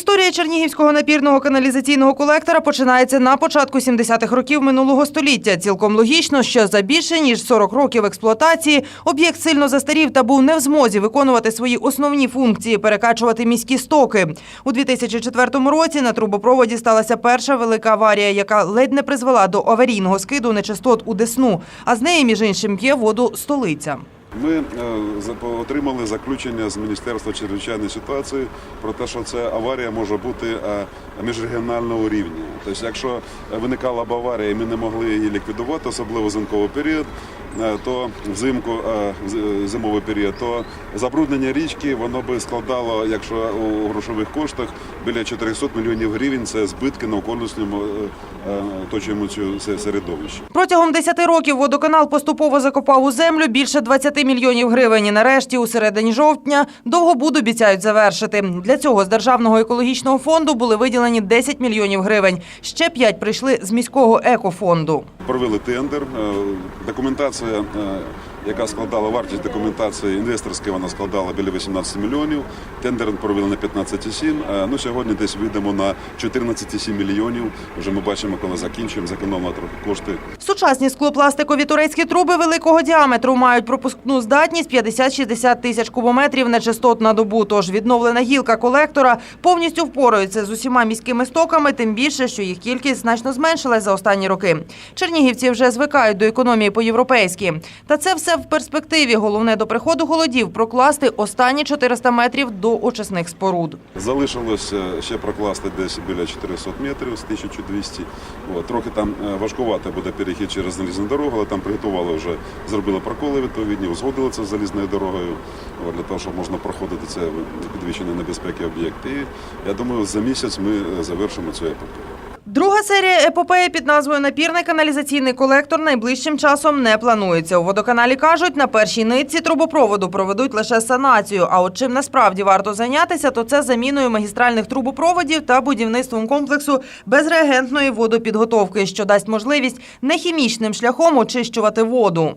Історія Чернігівського напірного каналізаційного колектора починається на початку 70-х років минулого століття. Цілком логічно, що за більше ніж 40 років експлуатації об'єкт сильно застарів та був не в змозі виконувати свої основні функції перекачувати міські стоки. У 2004 році на трубопроводі сталася перша велика аварія, яка ледь не призвела до аварійного скиду нечистот у Десну. А з неї, між іншим, п'є воду столиця. Ми е, отримали заключення з Міністерства чрезвичайної ситуації про те, що ця аварія може бути е, міжрегіонального рівня. Тобто, якщо виникала б аварія і ми не могли її ліквідувати, особливо в зимковий період, е, то взимку е, зимовий період, то забруднення річки воно би складало, якщо у грошових коштах біля 400 мільйонів гривень, це збитки навколишньому е, е, цю се- середовищі. Протягом 10 років водоканал поступово закопав у землю більше 20 мільйонів гривень. І нарешті, у середині жовтня, довгобуд обіцяють завершити. Для цього з Державного екологічного фонду були виділені 10 мільйонів гривень. Ще 5 прийшли з міського екофонду. Провели тендер. Е, Документація, е, яка складала вартість документації інвесторської, вона складала біля 18 мільйонів. Тендер провели на 15,7. Е, Ну сьогодні десь вийдемо на 14,7 мільйонів. Вже ми бачимо, коли закінчуємо, зекономили трохи кошти. Сучасні склопластикові турецькі труби великого діаметру мають пропускну здатність 50-60 тисяч кубометрів нечистот на добу. Тож відновлена гілка колектора повністю впорається з усіма міськими стоками, тим більше, що їх кількість значно зменшилась за останні роки. Чернігівці вже звикають до економії по-європейськи. Та це все в перспективі. Головне до приходу холодів прокласти останні 400 метрів до очисних споруд. Залишилось е, ще прокласти десь біля 400 метрів з 1200. От, трохи там е, важкувато буде перехід через залізну дорогу, але там приготували вже, зробили проколи відповідні, узгодили це залізною дорогою для того, щоб можна проходити це підвищення небезпеки об'єкт. І я думаю, за місяць ми е, завершимо цю епопею. Друга серія епопеї під назвою Напірний каналізаційний колектор найближчим часом не планується. У водоканалі кажуть, на першій нитці трубопроводу проведуть лише санацію. А от чим насправді варто зайнятися, то це заміною магістральних трубопроводів та будівництвом комплексу безреагентної водопідготовки, що дасть можливість нехімічним шляхом очищувати воду.